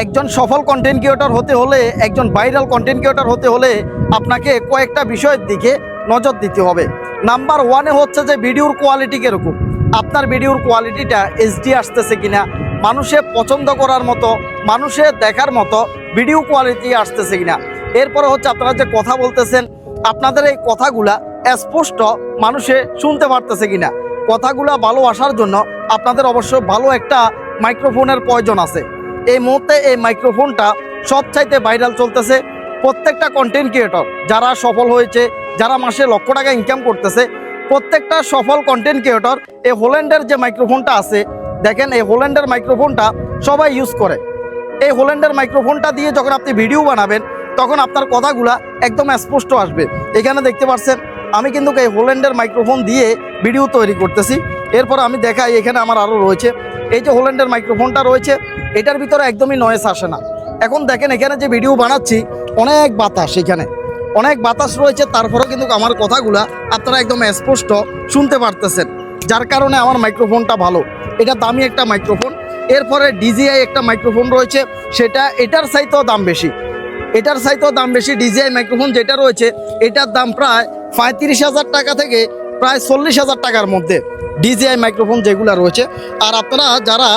একজন সফল content creator হতে হলে, একজন ভাইরাল কন্টেন্ট ক্রিয়েটর হতে হলে আপনাকে কয়েকটা বিষয়ের দিকে নজর দিতে হবে। নাম্বার ওয়ানে হচ্ছে যে ভিডিওর কোয়ালিটি কীরকম? আপনার ভিডিওর কোয়ালিটিটা এইচডি আসতেছে কিনা? মানুষে পছন্দ করার মতো, মানুষে দেখার মতো ভিডিও কোয়ালিটি আসতেছে কিনা? এরপরে হচ্ছে আপনারা যে কথা বলতেছেন, আপনাদের এই কথাগুলা স্পষ্ট মানুষে শুনতে পারতেছে কিনা? কথাগুলা ভালো আসার জন্য আপনাদের অবশ্য ভালো একটা মাইক্রোফোনের প্রয়োজন আছে। এই মুহূর্তে এই মাইক্রোফোনটা সবচাইতে ভাইরাল চলতেছে প্রত্যেকটা কন্টেন্ট ক্রিয়েটর যারা সফল হয়েছে, যারা মাসে লক্ষ টাকা ইনকাম করতেছে, প্রত্যেকটা সফল কন্টেন্ট ক্রিয়েটর এই হোল্যান্ডের যে মাইক্রোফোনটা আছে, দেখেন এই হোল্যান্ডের মাইক্রোফোনটা সবাই ইউজ করে। এই হোল্যান্ডের মাইক্রোফোনটা দিয়ে যখন আপনি ভিডিও বানাবেন, তখন আপনার কথাগুলা একদম স্পষ্ট আসবে। এখানে দেখতে পাচ্ছেন আমি কিন্তু এই হোল্যান্ডের মাইক্রোফোন দিয়ে ভিডিও তৈরি করতেছি। এরপর আমি দেখাই, এখানে আমার আরও রয়েছে। এই যে হোল্যান্ডের মাইক্রোফোনটা রয়েছে, এটার ভিতরে একদমই নয়েস আসে না। এখন দেখেন, এখানে যে ভিডিও বানাচ্ছি, অনেক বাতাস এখানে। অনেক বাতাস রয়েছে, তারপরেও কিন্তু আমার কথাগুলা আপনারা একদম স্পষ্ট শুনতে পারতেছেন। যার কারণে আমার মাইক্রোফোনটা ভালো। এটা দামি একটা মাইক্রোফোন এরপরে ডিজিআই একটা মাইক্রোফোন রয়েছে, সেটা এটার চাইতেও দাম বেশি। এটার চাইতেও দাম বেশি ডিজিআই মাইক্রোফোন যেটা রয়েছে, এটার দাম প্রায় পঁয়ত্রিশ হাজার টাকা থেকে প্রায় চল্লিশ হাজার টাকার মধ্যে ডিজিআই মাইক্রোফোন যেগুলো রয়েছে। আর আপনারা যারা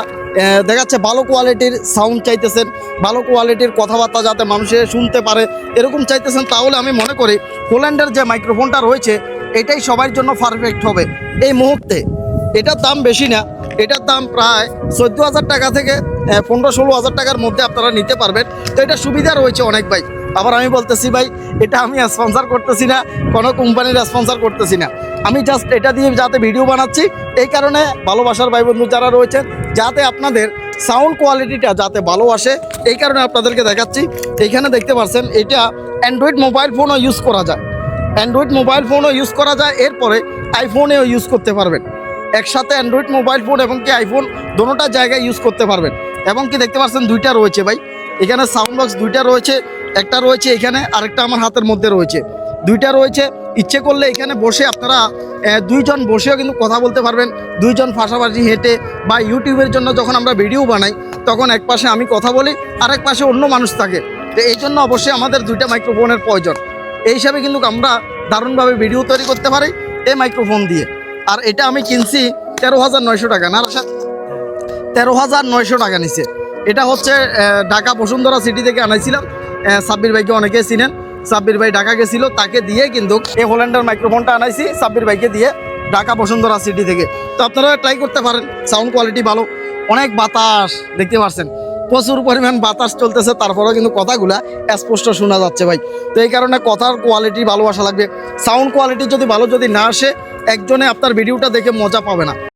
দেখা যাচ্ছে ভালো কোয়ালিটির সাউন্ড চাইতেছেন, ভালো কোয়ালিটির কথাবার্তা যাতে মানুষে শুনতে পারে, এরকম চাইতেছেন, তাহলে আমি মনে করি পোল্যান্ডের যে মাইক্রোফোনটা রয়েছে, এটাই সবার জন্য পারফেক্ট হবে। এই মুহূর্তে এটার দাম বেশি না, এটার দাম প্রায় চোদ্দ হাজার টাকা থেকে পনেরো ষোলো হাজার টাকার মধ্যে আপনারা নিতে পারবেন। তো এটা সুবিধা রয়েছে অনেক ভাই। আবার আমি বলতেছি, ভাই, এটা আমি স্পন্সর করতেছি না, কোনো কোম্পানির স্পন্সর করতেছি না। আমি জাস্ট এটা দিয়ে যাতে ভিডিও বানাচ্ছি, এই কারণে ভালোবাসার ভাই বন্ধু যারা রয়েছেন, যাতে আপনাদের সাউন্ড কোয়ালিটিটা যাতে ভালো আসে, এই কারণে আপনাদেরকে দেখাচ্ছি। এইখানে দেখতে পাচ্ছেন এটা অ্যান্ড্রয়েড মোবাইল ফোনও ইউজ করা যায়। অ্যান্ড্রয়েড মোবাইল ফোনও ইউজ করা যায়, এরপরে আইফোনেও ইউজ করতে পারবেন। একসাথে অ্যান্ড্রয়েড মোবাইল ফোন এবং কি আইফোন দোনোটা জায়গায় ইউজ করতে পারবেন। এবং কি দেখতে পাচ্ছেন দুইটা রয়েছে ভাই। এখানে সাউন্ড বক্স দুইটা রয়েছে। একটা রয়েছে এখানে, আরেকটা আমার হাতের মধ্যে রয়েছে। দুইটা রয়েছে, ইচ্ছে করলে এখানে বসে আপনারা দুইজন বসেও কিন্তু কথা বলতে পারবেন। দুইজন পাশাপাশি হেঁটে বা ইউটিউবের জন্য যখন আমরা ভিডিও বানাই, তখন এক পাশে আমি কথা বলি আর এক পাশে অন্য মানুষ থাকে। তো এই জন্য অবশ্যই আমাদের দুইটা মাইক্রোফোনের প্রয়োজন। এই হিসাবে কিন্তু আমরা দারুণভাবে ভিডিও তৈরি করতে পারি এই মাইক্রোফোন দিয়ে। আর এটা আমি কিনছি তেরো হাজার নয়শো টাকা। না, রাশাদ? তেরো হাজার নয়শো টাকা নিছে। এটা হচ্ছে ঢাকা বসুন্ধরা সিটি থেকে আনাইছিলাম। সাব্বির ভাইকে অনেকে চিনেন। সাব্বির ভাই ঢাকা গেছিল, তাকে দিয়ে কিন্তু এই হোল্যান্ডার মাইক্রোফোনটা আনাইছি, সাব্বির ভাইকে দিয়ে ঢাকা বসুন্ধরা সিটি থেকে। তো আপনারা ট্রাই করতে পারেন সাউন্ড কোয়ালিটি ভালো, অনেক বাতাস, দেখতে পাচ্ছেন প্রচুর পরিমাণ বাতাস চলতেছে, তারপরেও কিন্তু কথাগুলা স্পষ্ট শোনা যাচ্ছে ভাই। তো এই কারণে কথার কোয়ালিটি ভালোবাসা লাগবে। সাউন্ড কোয়ালিটি যদি ভালো যদি না আসে, একজনে আপনার ভিডিওটা দেখে মজা পাবে না।